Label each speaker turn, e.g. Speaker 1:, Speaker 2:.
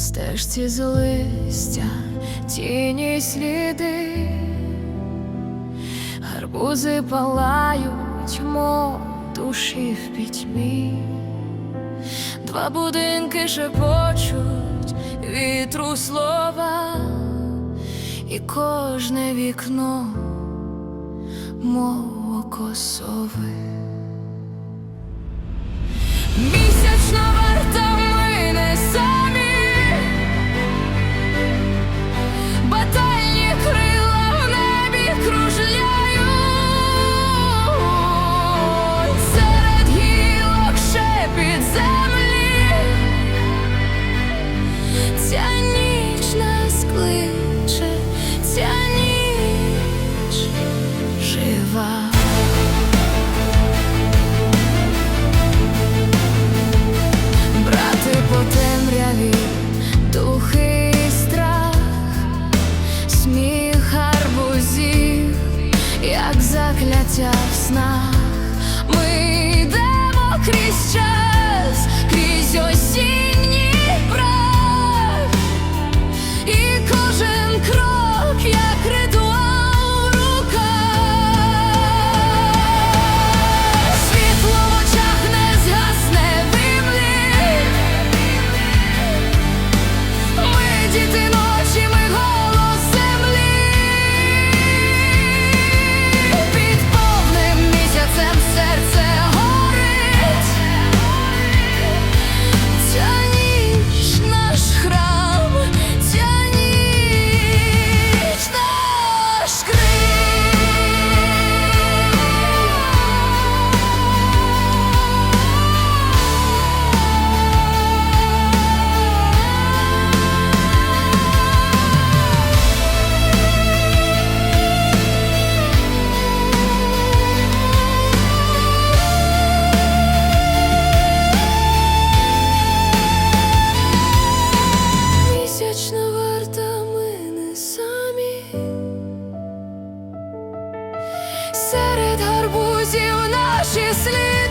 Speaker 1: стежці з листя, тіні сліди, гарбузи палають, мов душі в пітьмі, два будинки шепочуть вітру слова, і кожне вікно, мов око. Ця ніч нас кличе, ця ніч жива. Брати по духи і страх, сміх гарбузів, як закляття в снах. Ми. діти. друзів наші слід.